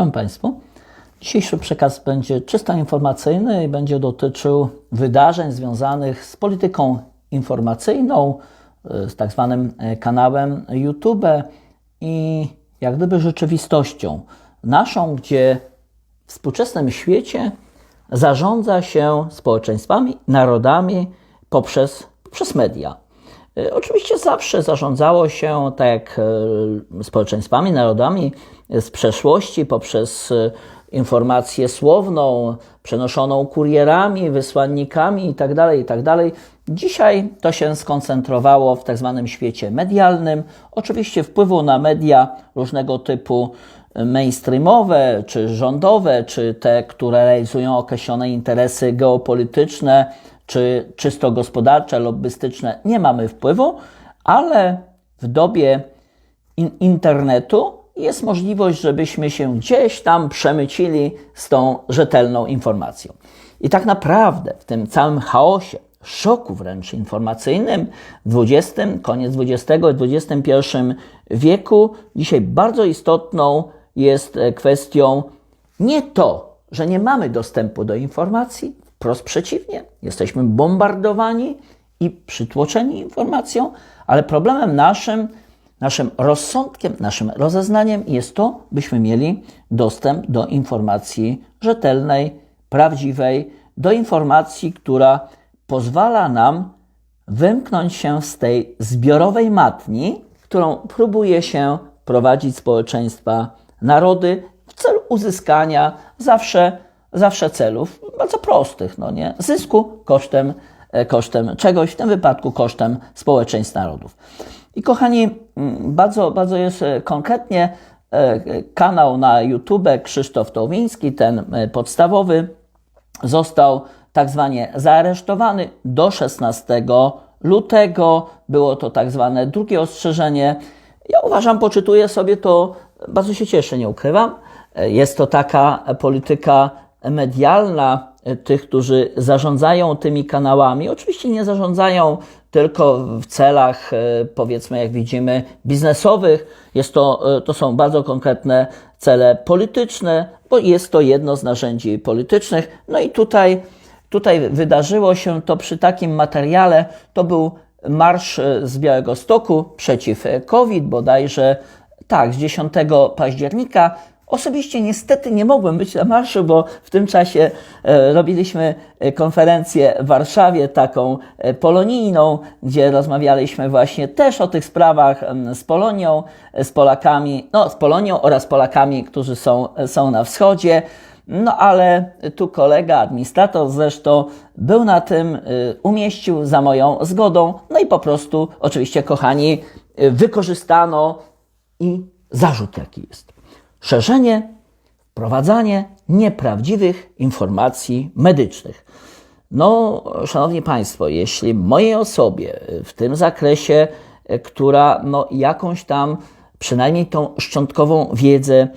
Szanowni Państwo, dzisiejszy przekaz będzie czysto informacyjny i będzie dotyczył wydarzeń związanych z polityką informacyjną, z tak zwanym kanałem YouTube i jak gdyby rzeczywistością naszą, gdzie w współczesnym świecie zarządza się społeczeństwami, narodami poprzez, poprzez media. E, Oczywiście zawsze zarządzało się tak jak e, społeczeństwami, narodami z przeszłości poprzez e, informację słowną, przenoszoną kurierami, wysłannikami itd. itd. Dzisiaj to się skoncentrowało w tak zwanym świecie medialnym. Oczywiście wpływu na media różnego typu mainstreamowe, czy rządowe, czy te, które realizują określone interesy geopolityczne, czy czysto gospodarcze, lobbystyczne, nie mamy wpływu, ale w dobie in internetu jest możliwość, żebyśmy się gdzieś tam przemycili z tą rzetelną informacją. I tak naprawdę w tym całym chaosie, szoku wręcz informacyjnym w XX, koniec XX i XXI wieku, dzisiaj bardzo istotną jest kwestią nie to, że nie mamy dostępu do informacji, wprost przeciwnie, jesteśmy bombardowani i przytłoczeni informacją, ale problemem naszym, naszym rozsądkiem, naszym rozeznaniem jest to, byśmy mieli dostęp do informacji rzetelnej, prawdziwej, do informacji, która pozwala nam wymknąć się z tej zbiorowej matni, którą próbuje się prowadzić społeczeństwa, narody w celu uzyskania zawsze, zawsze celów bardzo prostych, no nie? Zysku kosztem, e, kosztem czegoś, w tym wypadku kosztem społeczeństw narodów. I kochani, mm, bardzo, bardzo jest e, konkretnie e, kanał na YouTube Krzysztof Towiński, ten podstawowy, został tak zwanie zaaresztowany do 16 lutego. Było to tak zwane drugie ostrzeżenie. Ja uważam, poczytuję sobie to, bardzo się cieszę, nie ukrywam. Jest to taka polityka medialna tych, którzy zarządzają tymi kanałami. Oczywiście nie zarządzają tylko w celach, powiedzmy, jak widzimy, biznesowych. Jest to, to są bardzo konkretne cele polityczne, bo jest to jedno z narzędzi politycznych. No i tutaj, tutaj wydarzyło się to przy takim materiale. To był marsz z Białego Stoku przeciw COVID, bodajże tak, z 10 października. Osobiście niestety nie mogłem być na marszu, bo w tym czasie e, robiliśmy konferencję w Warszawie, taką e, polonijną, gdzie rozmawialiśmy właśnie też o tych sprawach z Polonią, e, z Polakami, no z Polonią oraz Polakami, którzy są, są na wschodzie. No ale tu kolega, administrator zresztą był na tym, umieścił za moją zgodą, no i po prostu, oczywiście, kochani, wykorzystano i zarzut jaki jest. Szerzenie, wprowadzanie nieprawdziwych informacji medycznych. No, szanowni Państwo, jeśli mojej osobie w tym zakresie, y, która no, jakąś tam, przynajmniej tą szczątkową wiedzę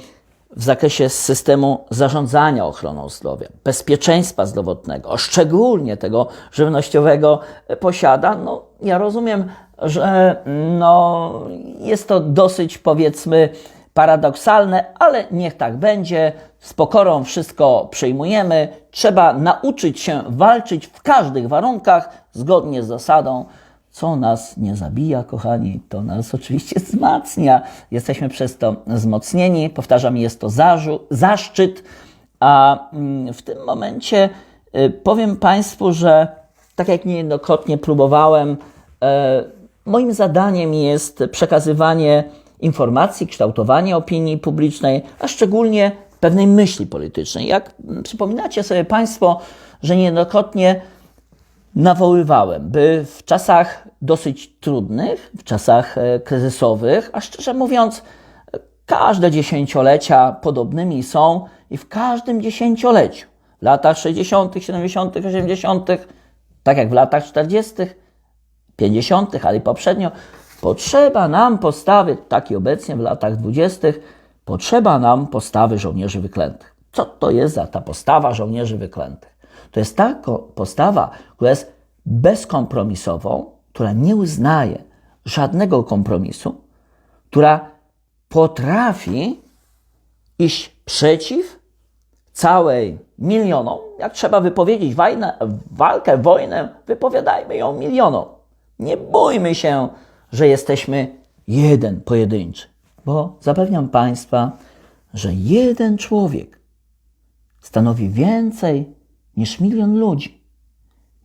w zakresie systemu zarządzania ochroną zdrowia, bezpieczeństwa zdrowotnego, szczególnie tego żywnościowego posiada, no ja rozumiem, że no, jest to dosyć powiedzmy paradoksalne, ale niech tak będzie. Z pokorą wszystko przyjmujemy. Trzeba nauczyć się walczyć w każdych warunkach zgodnie z zasadą co nas nie zabija, kochani, to nas oczywiście wzmacnia. Jesteśmy przez to wzmocnieni. Powtarzam, jest to zaszczyt. A w tym momencie y, powiem Państwu, że tak jak niejednokrotnie próbowałem, e, moim zadaniem jest przekazywanie informacji, kształtowanie opinii publicznej, a szczególnie pewnej myśli politycznej. Jak przypominacie sobie Państwo, że niejednokrotnie nawoływałem, by w czasach dosyć trudnych, w czasach e, kryzysowych, a szczerze mówiąc, każde dziesięciolecia podobnymi są i w każdym dziesięcioleciu, w latach 60., 70., 80., tak jak w latach 40., 50., ale i poprzednio, potrzeba nam postawy, tak i obecnie w latach 20., potrzeba nam postawy żołnierzy wyklętych. Co to jest za ta postawa żołnierzy wyklętych? To jest ta postawa, która jest bezkompromisową, która nie uznaje żadnego kompromisu, która potrafi iść przeciw całej milionom. Jak trzeba wypowiedzieć wajnę, walkę, wojnę, wypowiadajmy ją milionom. Nie bójmy się, że jesteśmy jeden pojedynczy, bo zapewniam Państwa, że jeden człowiek stanowi więcej niż milion ludzi.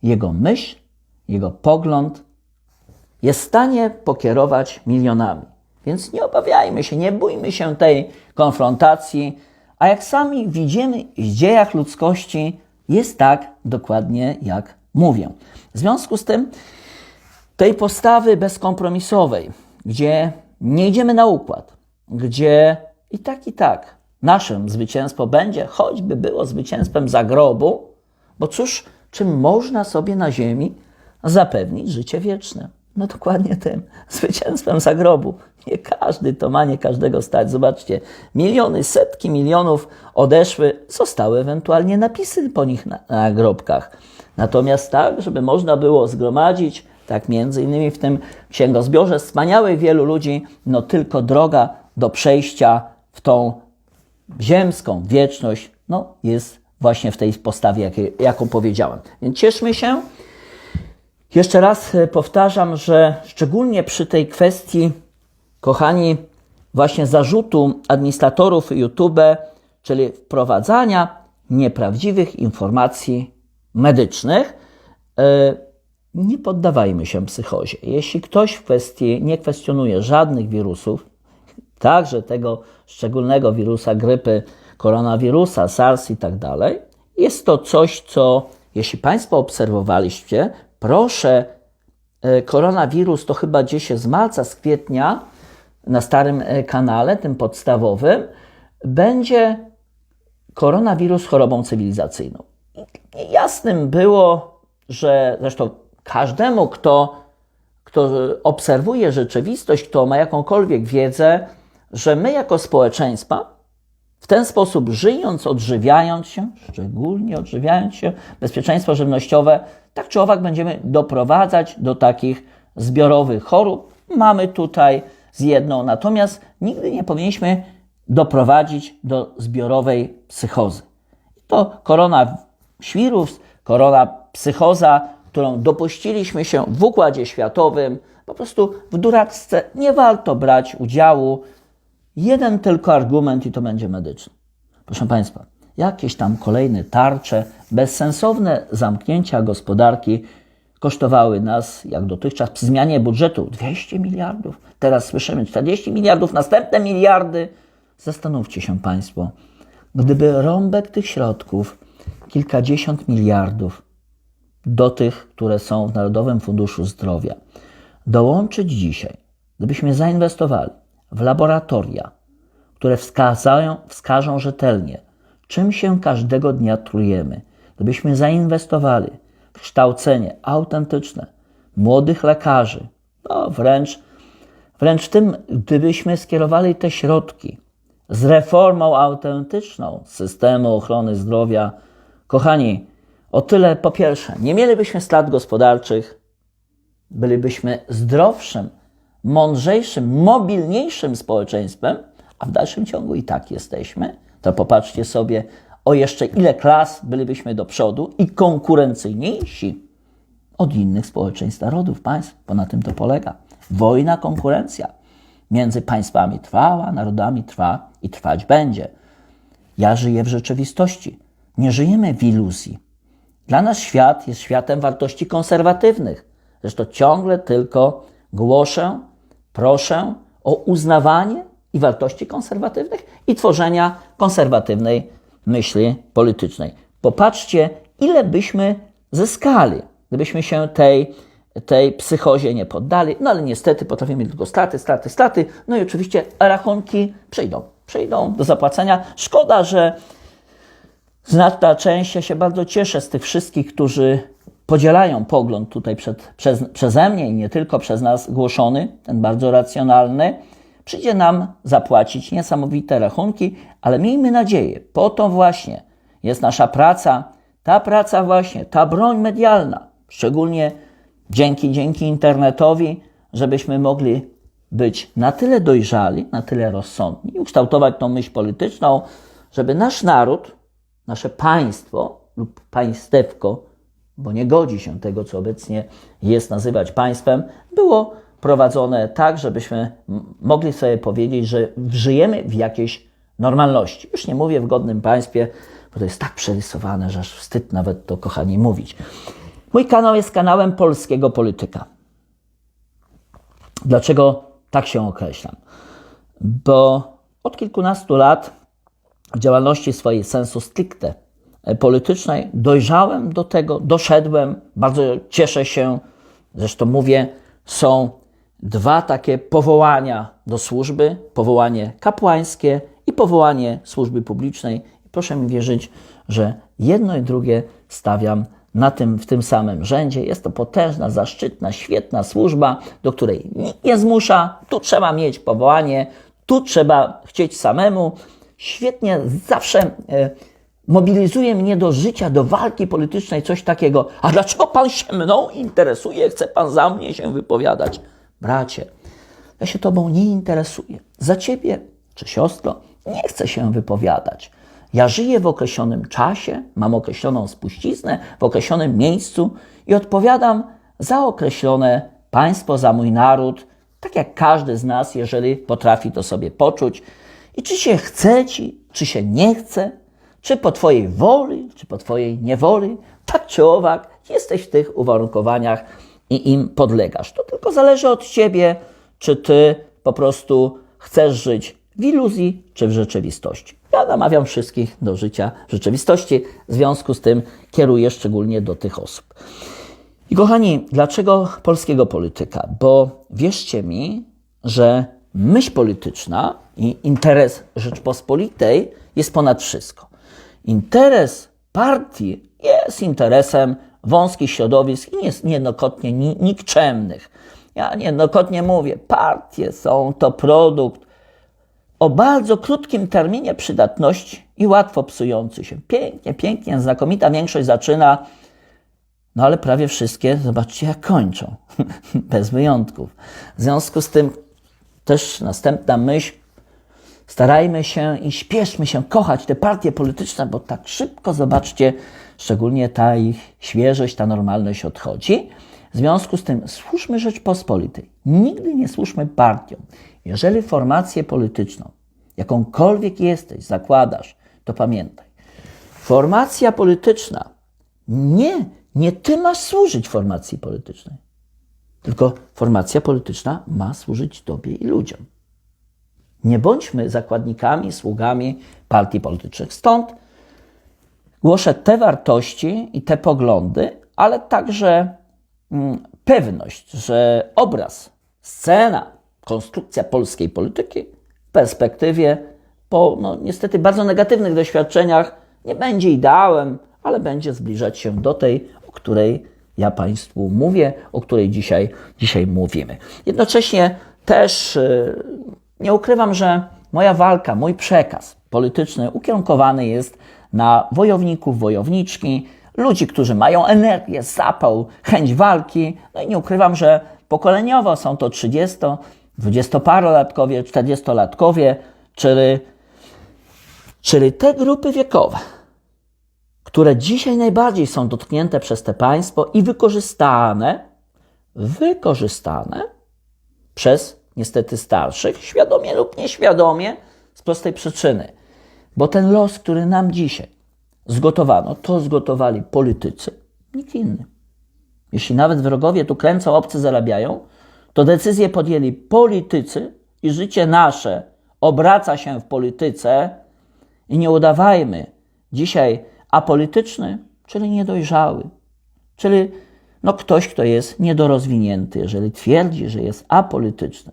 Jego myśl, jego pogląd jest w stanie pokierować milionami. Więc nie obawiajmy się, nie bójmy się tej konfrontacji. A jak sami widzimy w dziejach ludzkości, jest tak dokładnie, jak mówię. W związku z tym, tej postawy bezkompromisowej, gdzie nie idziemy na układ, gdzie i tak, i tak naszym zwycięstwo będzie, choćby było zwycięstwem zagrobu, bo cóż, czym można sobie na ziemi zapewnić życie wieczne? No dokładnie tym, zwycięstwem zagrobu. Nie każdy to ma, nie każdego stać. Zobaczcie, miliony, setki milionów odeszły, zostały ewentualnie napisy po nich na, na grobkach. Natomiast tak, żeby można było zgromadzić, tak między innymi w tym księgozbiorze wspaniałych wielu ludzi, no tylko droga do przejścia w tą ziemską wieczność, no jest właśnie w tej postawie, jaką powiedziałem. Więc cieszmy się. Jeszcze raz e, powtarzam, że szczególnie przy tej kwestii, kochani, właśnie zarzutu administratorów YouTube, czyli wprowadzania nieprawdziwych informacji medycznych, e, nie poddawajmy się psychozie. Jeśli ktoś w kwestii nie kwestionuje żadnych wirusów, także tego szczególnego wirusa grypy, koronawirusa, SARS i tak dalej, jest to coś, co jeśli Państwo obserwowaliście, proszę, e, koronawirus to chyba gdzieś z marca, z kwietnia na starym e, kanale, tym podstawowym, będzie koronawirus chorobą cywilizacyjną. Jasnym było, że zresztą każdemu, kto, kto obserwuje rzeczywistość, kto ma jakąkolwiek wiedzę, że my jako społeczeństwa, w ten sposób żyjąc, odżywiając się, szczególnie odżywiając się, bezpieczeństwo żywnościowe, tak czy owak będziemy doprowadzać do takich zbiorowych chorób. Mamy tutaj z jedną, natomiast nigdy nie powinniśmy doprowadzić do zbiorowej psychozy. To koronaświrus, korona psychoza, którą dopuściliśmy się w układzie światowym, po prostu w duraczce nie warto brać udziału. Jeden tylko argument i to będzie medyczny. Proszę Państwa, jakieś tam kolejne tarcze, bezsensowne zamknięcia gospodarki kosztowały nas, jak dotychczas, przy zmianie budżetu 200 miliardów. Teraz słyszymy 40 miliardów, następne miliardy. Zastanówcie się Państwo, gdyby rąbek tych środków, kilkadziesiąt miliardów, do tych, które są w Narodowym Funduszu Zdrowia, dołączyć dzisiaj, gdybyśmy zainwestowali w laboratoria, które wskazają, wskażą rzetelnie, czym się każdego dnia trujemy, gdybyśmy zainwestowali w kształcenie autentyczne młodych lekarzy, no wręcz, wręcz tym, gdybyśmy skierowali te środki z reformą autentyczną systemu ochrony zdrowia, kochani, o tyle po pierwsze, nie mielibyśmy strat gospodarczych, bylibyśmy zdrowszym, mądrzejszym, mobilniejszym społeczeństwem, a w dalszym ciągu i tak jesteśmy, to popatrzcie sobie, o jeszcze ile klas bylibyśmy do przodu i konkurencyjniejsi od innych społeczeństw, narodów, państw, bo na tym to polega. Wojna, konkurencja między państwami trwała, narodami trwa i trwać będzie. Ja żyję w rzeczywistości. Nie żyjemy w iluzji. Dla nas świat jest światem wartości konserwatywnych. Zresztą ciągle tylko głoszę, proszę o uznawanie i wartości konserwatywnych i tworzenia konserwatywnej myśli politycznej. Popatrzcie, ile byśmy zyskali, gdybyśmy się tej, tej psychozie nie poddali. No ale niestety potrafimy tylko straty, straty, straty. No i oczywiście rachunki przyjdą. Przyjdą do zapłacenia. Szkoda, że znaczna część, ja się bardzo cieszę z tych wszystkich, którzy podzielają pogląd tutaj przed, przez, przeze mnie i nie tylko przez nas głoszony, ten bardzo racjonalny, przyjdzie nam zapłacić niesamowite rachunki, ale miejmy nadzieję, po to właśnie jest nasza praca, ta praca właśnie, ta broń medialna, szczególnie dzięki, dzięki internetowi, żebyśmy mogli być na tyle dojrzali, na tyle rozsądni i ukształtować tą myśl polityczną, żeby nasz naród, nasze państwo lub państewko, bo nie godzi się tego, co obecnie jest nazywać państwem, było prowadzone tak, żebyśmy mogli sobie powiedzieć, że żyjemy w jakiejś normalności. Już nie mówię w godnym państwie, bo to jest tak przerysowane, że aż wstyd nawet to, kochani, mówić. Mój kanał jest kanałem polskiego polityka. Dlaczego tak się określam? Bo od kilkunastu lat działalności swojej sensu stricte politycznej dojrzałem do tego, doszedłem, bardzo cieszę się, zresztą mówię, są dwa takie powołania do służby, powołanie kapłańskie i powołanie służby publicznej. Proszę mi wierzyć, że jedno i drugie stawiam na tym, w tym samym rzędzie. Jest to potężna, zaszczytna, świetna służba, do której nikt nie zmusza. Tu trzeba mieć powołanie, tu trzeba chcieć samemu. Świetnie zawsze e, mobilizuje mnie do życia, do walki politycznej, coś takiego. A dlaczego pan się mną interesuje? Chce pan za mnie się wypowiadać? Bracie, ja się tobą nie interesuję. Za ciebie czy siostro nie chcę się wypowiadać. Ja żyję w określonym czasie, mam określoną spuściznę w określonym miejscu i odpowiadam za określone państwo, za mój naród, tak jak każdy z nas, jeżeli potrafi to sobie poczuć. I czy się chce ci, czy się nie chce, czy po Twojej woli, czy po Twojej niewoli, tak czy owak, jesteś w tych uwarunkowaniach i im podlegasz. To tylko zależy od Ciebie, czy Ty po prostu chcesz żyć w iluzji, czy w rzeczywistości. Ja namawiam wszystkich do życia w rzeczywistości, w związku z tym kieruję szczególnie do tych osób. I kochani, dlaczego polskiego polityka? Bo wierzcie mi, że myśl polityczna i interes Rzeczpospolitej jest ponad wszystko. Interes partii jest interesem wąskich środowisk i jest niejednokrotnie ni- nikczemnych. Ja niejednokrotnie mówię, partie są to produkt o bardzo krótkim terminie przydatności i łatwo psujący się. Pięknie, pięknie, znakomita większość zaczyna, no ale prawie wszystkie, zobaczcie jak kończą, bez wyjątków. W związku z tym też następna myśl, starajmy się i śpieszmy się kochać te partie polityczne, bo tak szybko, zobaczcie, szczególnie ta ich świeżość, ta normalność odchodzi. W związku z tym służmy Rzeczpospolitej. Nigdy nie służmy partiom. Jeżeli formację polityczną, jakąkolwiek jesteś, zakładasz, to pamiętaj. Formacja polityczna, nie, nie ty masz służyć formacji politycznej, tylko formacja polityczna ma służyć tobie i ludziom. Nie bądźmy zakładnikami, sługami partii politycznych. Stąd głoszę te wartości i te poglądy, ale także mm, pewność, że obraz, scena, konstrukcja polskiej polityki w perspektywie po no, niestety bardzo negatywnych doświadczeniach nie będzie ideałem, ale będzie zbliżać się do tej, o której ja Państwu mówię, o której dzisiaj, dzisiaj mówimy. Jednocześnie też yy, nie ukrywam, że moja walka, mój przekaz polityczny ukierunkowany jest na wojowników, wojowniczki, ludzi, którzy mają energię, zapał, chęć walki. No i nie ukrywam, że pokoleniowo są to 30, 20-parolatkowie, 40-latkowie, czyli, czyli te grupy wiekowe, które dzisiaj najbardziej są dotknięte przez te państwo i wykorzystane, wykorzystane przez niestety starszych, świadomie lub nieświadomie, z prostej przyczyny. Bo ten los, który nam dzisiaj zgotowano, to zgotowali politycy, nikt inny. Jeśli nawet wrogowie tu kręcą, obcy zarabiają, to decyzje podjęli politycy i życie nasze obraca się w polityce i nie udawajmy dzisiaj apolityczny, czyli niedojrzały, czyli no ktoś, kto jest niedorozwinięty, jeżeli twierdzi, że jest apolityczny.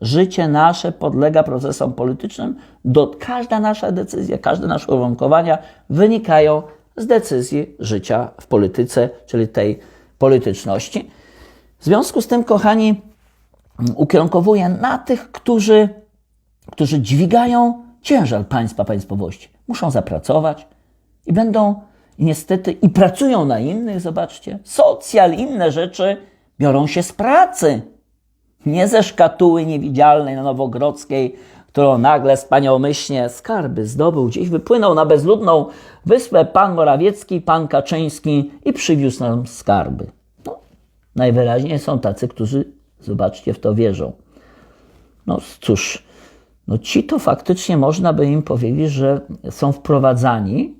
Życie nasze podlega procesom politycznym, do, każda nasza decyzja, każde nasze uwarunkowania wynikają z decyzji życia w polityce, czyli tej polityczności. W związku z tym, kochani, ukierunkowuję na tych, którzy, którzy dźwigają ciężar państwa państwowości. Muszą zapracować i będą niestety i pracują na innych, zobaczcie. Socjal, inne rzeczy biorą się z pracy. Nie ze szkatuły niewidzialnej na Nowogrodzkiej, którą nagle wspaniałomyślnie skarby zdobył, gdzieś wypłynął na bezludną wyspę pan Morawiecki, pan Kaczyński i przywiózł nam skarby. No, najwyraźniej są tacy, którzy, zobaczcie, w to wierzą. No cóż, no ci to faktycznie można by im powiedzieć, że są wprowadzani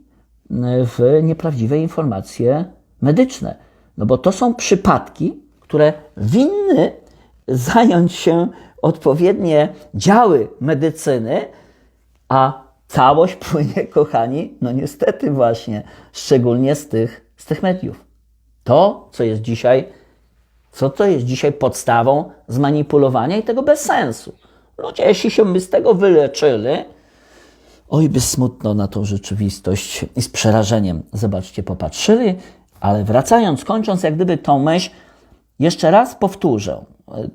w nieprawdziwe informacje medyczne. No bo to są przypadki, które winny zająć się odpowiednie działy medycyny, a całość płynie, kochani, no niestety właśnie, szczególnie z tych, z tych mediów. To, co jest dzisiaj, co to jest dzisiaj podstawą zmanipulowania i tego bez sensu. Ludzie, jeśli się by z tego wyleczyli, oj, by smutno na tą rzeczywistość i z przerażeniem, zobaczcie, popatrzyli, ale wracając, kończąc jak gdyby tą myśl, jeszcze raz powtórzę.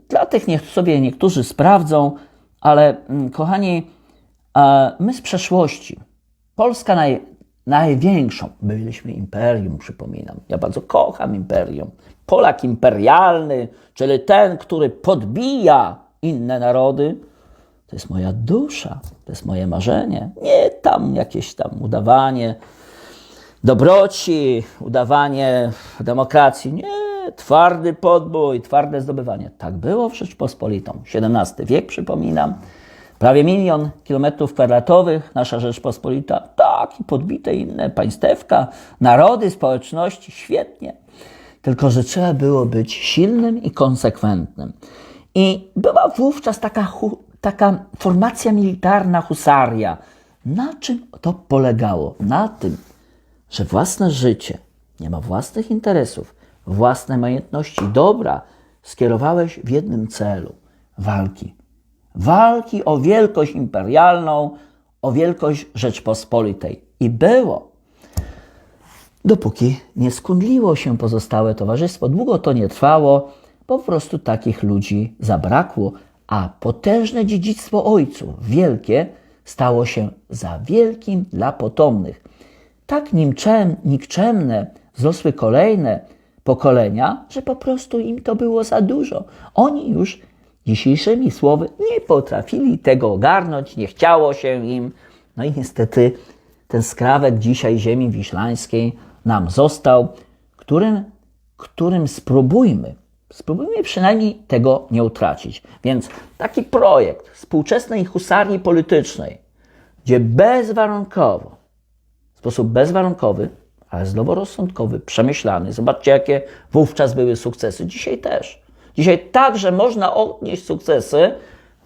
Dla tych niech sobie niektórzy sprawdzą, ale mm, kochani, e, my z przeszłości, Polska naj, największą, byliśmy imperium, przypominam. Ja bardzo kocham imperium. Polak imperialny, czyli ten, który podbija inne narody, to jest moja dusza, to jest moje marzenie. Nie tam jakieś tam udawanie dobroci, udawanie demokracji. Nie, twardy podbój, twarde zdobywanie. Tak było w Rzeczpospolitą. XVII wiek, przypominam. Prawie milion kilometrów kwadratowych, nasza Rzeczpospolita. Tak, i podbite inne państewka, narody, społeczności. Świetnie. Tylko, że trzeba było być silnym i konsekwentnym. I była wówczas taka, taka formacja militarna, husaria. Na czym to polegało? Na tym, że własne życie, nie ma własnych interesów, własne majątności, dobra skierowałeś w jednym celu walki. Walki o wielkość imperialną, o wielkość Rzeczpospolitej. I było. Dopóki nie skundliło się pozostałe towarzystwo, długo to nie trwało, po prostu takich ludzi zabrakło, a potężne dziedzictwo ojców, wielkie, stało się za wielkim dla potomnych tak nimczem, nikczemne wzrosły kolejne pokolenia, że po prostu im to było za dużo. Oni już dzisiejszymi słowy nie potrafili tego ogarnąć, nie chciało się im. No i niestety ten skrawek dzisiaj ziemi wiślańskiej nam został, którym, którym spróbujmy, spróbujmy przynajmniej tego nie utracić. Więc taki projekt współczesnej husarii politycznej, gdzie bezwarunkowo sposób bezwarunkowy, ale zdroworozsądkowy, przemyślany. Zobaczcie, jakie wówczas były sukcesy. Dzisiaj też. Dzisiaj także można odnieść sukcesy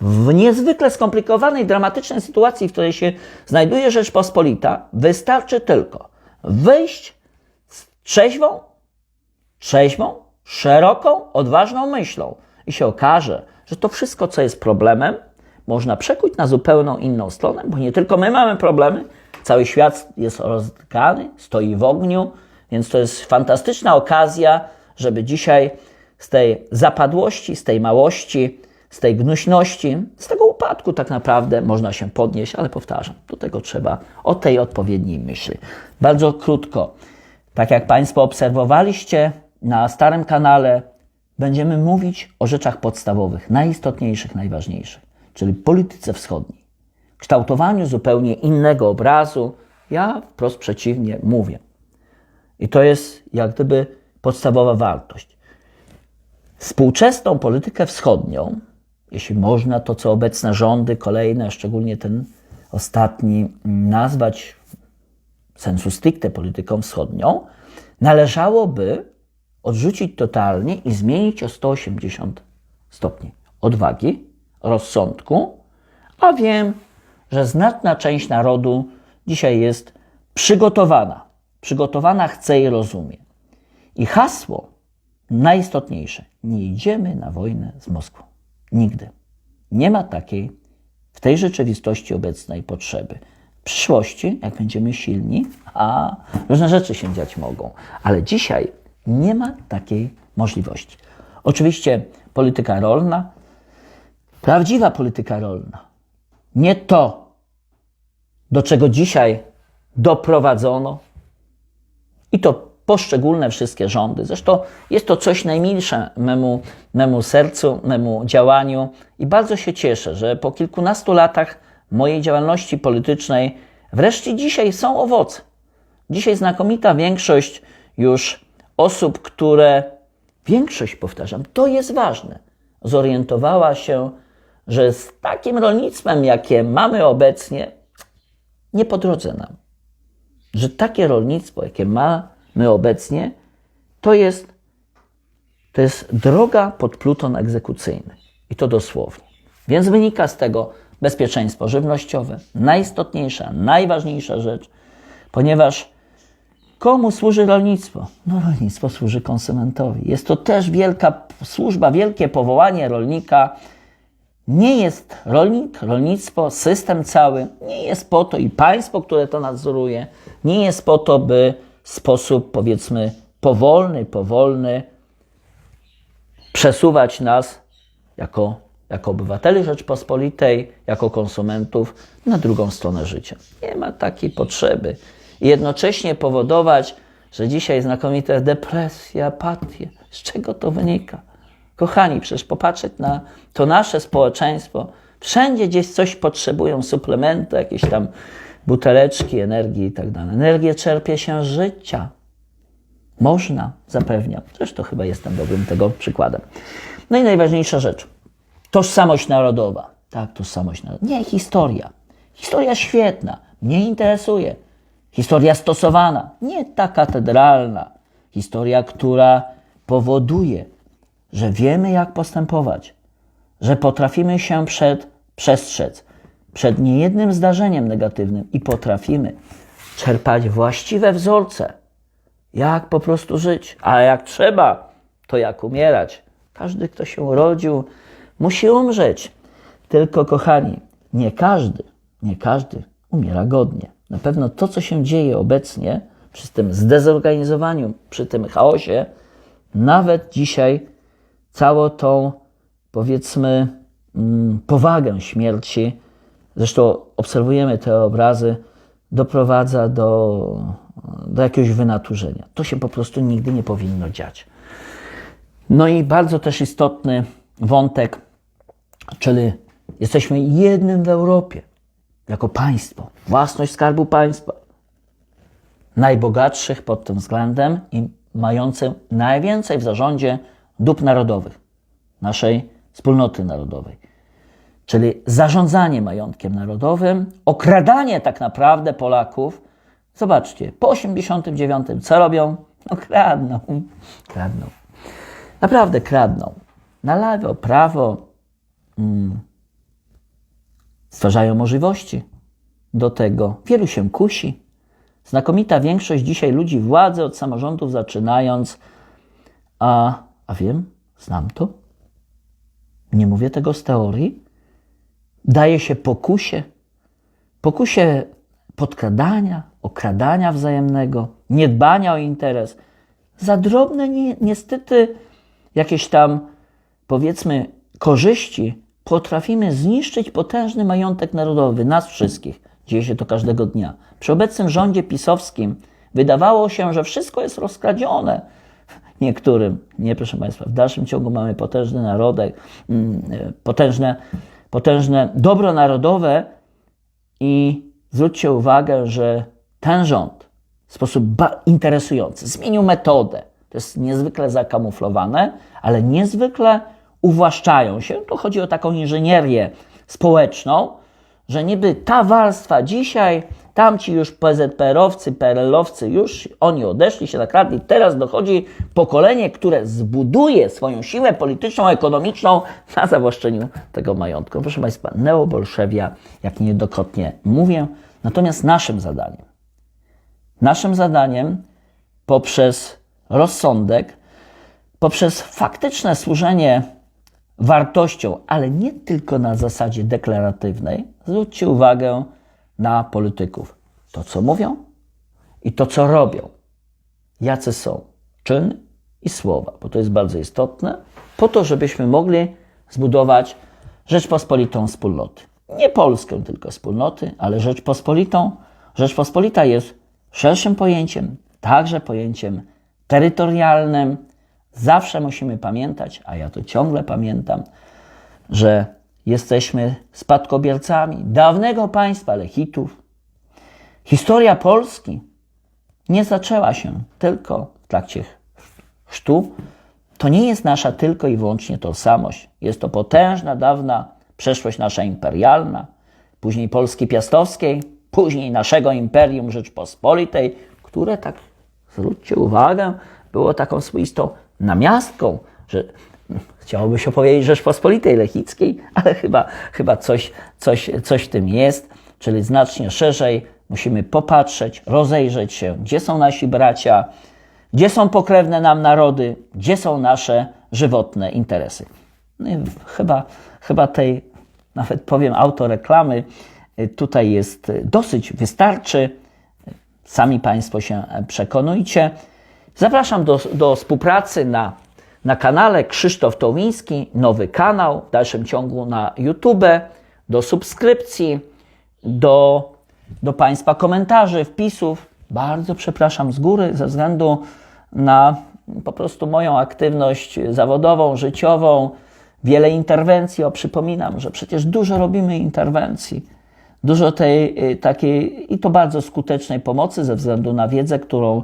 w niezwykle skomplikowanej, dramatycznej sytuacji, w której się znajduje Rzeczpospolita. Wystarczy tylko wyjść z trzeźwą, trzeźwą, szeroką, odważną myślą i się okaże, że to wszystko, co jest problemem, można przekuć na zupełną inną stronę, bo nie tylko my mamy problemy, Cały świat jest rozdkany, stoi w ogniu, więc to jest fantastyczna okazja, żeby dzisiaj z tej zapadłości, z tej małości, z tej gnuśności, z tego upadku tak naprawdę można się podnieść, ale powtarzam, do tego trzeba o tej odpowiedniej myśli. Bardzo krótko, tak jak Państwo obserwowaliście na starym kanale, będziemy mówić o rzeczach podstawowych, najistotniejszych, najważniejszych, czyli polityce wschodniej kształtowaniu zupełnie innego obrazu, ja wprost przeciwnie mówię. I to jest jak gdyby podstawowa wartość. Współczesną politykę wschodnią, jeśli można to, co obecne rządy, kolejne, szczególnie ten ostatni, nazwać sensu stricte polityką wschodnią, należałoby odrzucić totalnie i zmienić o 180 stopni odwagi, rozsądku, a wiem, że znaczna część narodu dzisiaj jest przygotowana. Przygotowana chce i rozumie. I hasło najistotniejsze: nie idziemy na wojnę z Moskwą. Nigdy. Nie ma takiej w tej rzeczywistości obecnej potrzeby. W przyszłości, jak będziemy silni, a różne rzeczy się dziać mogą, ale dzisiaj nie ma takiej możliwości. Oczywiście polityka rolna, prawdziwa polityka rolna, nie to, do czego dzisiaj doprowadzono, i to poszczególne wszystkie rządy. Zresztą jest to coś najmilsze memu, memu sercu, memu działaniu i bardzo się cieszę, że po kilkunastu latach mojej działalności politycznej wreszcie dzisiaj są owoce. Dzisiaj znakomita większość już osób, które, większość powtarzam, to jest ważne, zorientowała się, że z takim rolnictwem, jakie mamy obecnie, nie po drodze nam. Że takie rolnictwo, jakie mamy obecnie, to jest, to jest droga pod pluton egzekucyjny. I to dosłownie. Więc wynika z tego bezpieczeństwo żywnościowe, najistotniejsza, najważniejsza rzecz, ponieważ komu służy rolnictwo? No, rolnictwo służy konsumentowi. Jest to też wielka służba, wielkie powołanie rolnika nie jest rolnik, rolnictwo, system cały, nie jest po to i państwo, które to nadzoruje, nie jest po to, by w sposób powiedzmy powolny, powolny przesuwać nas jako, jako obywateli Rzeczpospolitej, jako konsumentów na drugą stronę życia. Nie ma takiej potrzeby. I jednocześnie powodować, że dzisiaj znakomite depresja, apatię. Z czego to wynika? Kochani, przecież popatrzeć na to nasze społeczeństwo. Wszędzie gdzieś coś potrzebują, suplementy, jakieś tam buteleczki energii i tak dalej. Energię czerpie się z życia. Można, zapewniam. Zresztą chyba jestem dobrym tego przykładem. No i najważniejsza rzecz. Tożsamość narodowa. Tak, tożsamość narodowa. Nie, historia. Historia świetna. Mnie interesuje. Historia stosowana. Nie ta katedralna. Historia, która powoduje, że wiemy, jak postępować, że potrafimy się przed, przestrzec przed niejednym zdarzeniem negatywnym i potrafimy czerpać właściwe wzorce, jak po prostu żyć, a jak trzeba, to jak umierać. Każdy, kto się urodził, musi umrzeć. Tylko, kochani, nie każdy, nie każdy umiera godnie. Na pewno to, co się dzieje obecnie, przy tym zdezorganizowaniu, przy tym chaosie, nawet dzisiaj całą tą, powiedzmy, mm, powagę śmierci, zresztą obserwujemy te obrazy, doprowadza do, do jakiegoś wynaturzenia. To się po prostu nigdy nie powinno dziać. No i bardzo też istotny wątek, czyli jesteśmy jednym w Europie, jako państwo, własność skarbu państwa, najbogatszych pod tym względem i mającym najwięcej w zarządzie dóbr narodowych, naszej wspólnoty narodowej. Czyli zarządzanie majątkiem narodowym, okradanie tak naprawdę Polaków. Zobaczcie, po 89 co robią? No kradną, kradną. Naprawdę kradną. Na lewo, prawo mm, stwarzają możliwości do tego. Wielu się kusi. Znakomita większość dzisiaj ludzi władzy od samorządów zaczynając, a a wiem, znam to. Nie mówię tego z teorii. Daje się pokusie, pokusie podkradania, okradania wzajemnego, niedbania o interes. Za drobne ni niestety jakieś tam, powiedzmy, korzyści potrafimy zniszczyć potężny majątek narodowy, nas wszystkich. Dzieje się to każdego dnia. Przy obecnym rządzie pisowskim wydawało się, że wszystko jest rozkradzione niektórym. Nie, proszę Państwa, w dalszym ciągu mamy potężny narodek, mm, potężne, potężne dobro narodowe i zwróćcie uwagę, że ten rząd w sposób interesujący zmienił metodę. To jest niezwykle zakamuflowane, ale niezwykle uwłaszczają się. Tu chodzi o taką inżynierię społeczną, że niby ta warstwa dzisiaj Tamci już PZPR-owcy, PRL-owcy, już oni odeszli, się nakradli. Teraz dochodzi pokolenie, które zbuduje swoją siłę polityczną, ekonomiczną na zawłaszczeniu tego majątku. Proszę Państwa, neobolszewia, jak niejednokrotnie mówię. Natomiast naszym zadaniem, naszym zadaniem poprzez rozsądek, poprzez faktyczne służenie wartością, ale nie tylko na zasadzie deklaratywnej, zwróćcie uwagę, na polityków. To, co mówią i to, co robią. Jacy są czyny i słowa, bo to jest bardzo istotne, po to, żebyśmy mogli zbudować Rzeczpospolitą wspólnoty. Nie Polskę tylko wspólnoty, ale Rzeczpospolitą. Rzeczpospolita jest szerszym pojęciem, także pojęciem terytorialnym. Zawsze musimy pamiętać, a ja to ciągle pamiętam, że jesteśmy spadkobiercami dawnego państwa Lechitów. Historia Polski nie zaczęła się tylko w trakcie chrztu. To nie jest nasza tylko i wyłącznie tożsamość. Jest to potężna, dawna przeszłość nasza imperialna, później Polski Piastowskiej, później naszego Imperium Rzeczpospolitej, które tak, zwróćcie uwagę, było taką swoistą namiastką, że chciałoby się powiedzieć Rzeczpospolitej Lechickiej, ale chyba, chyba coś, coś, coś tym jest, czyli znacznie szerzej musimy popatrzeć, rozejrzeć się, gdzie są nasi bracia, gdzie są pokrewne nam narody, gdzie są nasze żywotne interesy. No chyba, chyba tej, nawet powiem, autoreklamy y, tutaj jest dosyć, wystarczy. Sami Państwo się przekonujcie. Zapraszam do, do współpracy na, na kanale Krzysztof Towiński, nowy kanał, w dalszym ciągu na YouTube, do subskrypcji, do, do Państwa komentarzy, wpisów. Bardzo przepraszam z góry ze względu na po prostu moją aktywność zawodową, życiową, wiele interwencji. O, przypominam, że przecież dużo robimy interwencji, dużo tej y, takiej i to bardzo skutecznej pomocy ze względu na wiedzę, którą,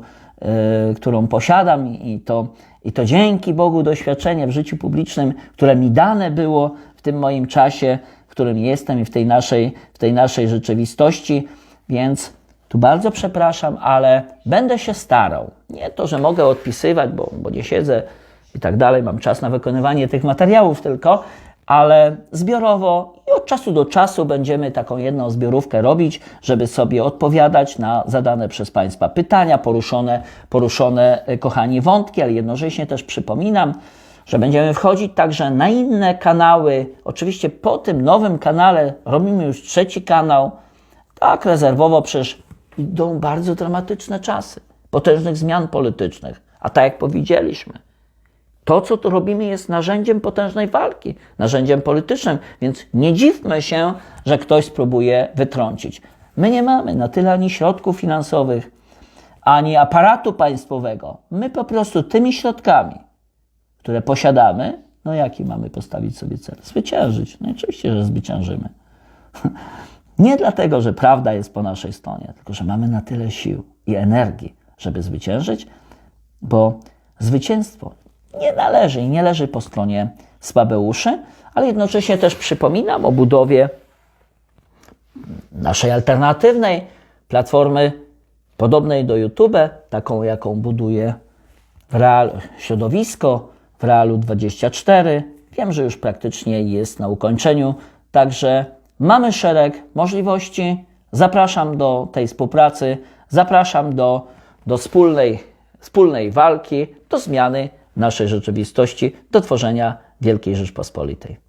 którą posiadam i to, i to dzięki Bogu doświadczenie w życiu publicznym, które mi dane było w tym moim czasie, w którym jestem i w tej naszej, w tej naszej rzeczywistości, więc tu bardzo przepraszam, ale będę się starał. Nie to, że mogę odpisywać, bo, bo nie siedzę i tak dalej, mam czas na wykonywanie tych materiałów tylko, ale zbiorowo i od czasu do czasu będziemy taką jedną zbiorówkę robić, żeby sobie odpowiadać na zadane przez Państwa pytania, poruszone, poruszone e, kochani, wątki, ale jednocześnie też przypominam, że będziemy wchodzić także na inne kanały. Oczywiście po tym nowym kanale robimy już trzeci kanał. Tak rezerwowo przecież idą bardzo dramatyczne czasy, potężnych zmian politycznych. A tak jak powiedzieliśmy, to, co tu robimy, jest narzędziem potężnej walki, narzędziem politycznym, więc nie dziwmy się, że ktoś spróbuje wytrącić. My nie mamy na tyle ani środków finansowych, ani aparatu państwowego. My po prostu tymi środkami, które posiadamy, no jaki mamy postawić sobie cel? Zwyciężyć. No oczywiście, że zwyciężymy. Nie dlatego, że prawda jest po naszej stronie, tylko że mamy na tyle sił i energii, żeby zwyciężyć, bo zwycięstwo nie należy i nie leży po stronie słabeuszy, ale jednocześnie też przypominam o budowie naszej alternatywnej platformy podobnej do YouTube, taką jaką buduje w Real, środowisko w Realu 24. Wiem, że już praktycznie jest na ukończeniu, także mamy szereg możliwości. Zapraszam do tej współpracy, zapraszam do, do wspólnej, wspólnej walki, do zmiany naszej rzeczywistości, do tworzenia Wielkiej Rzeczpospolitej.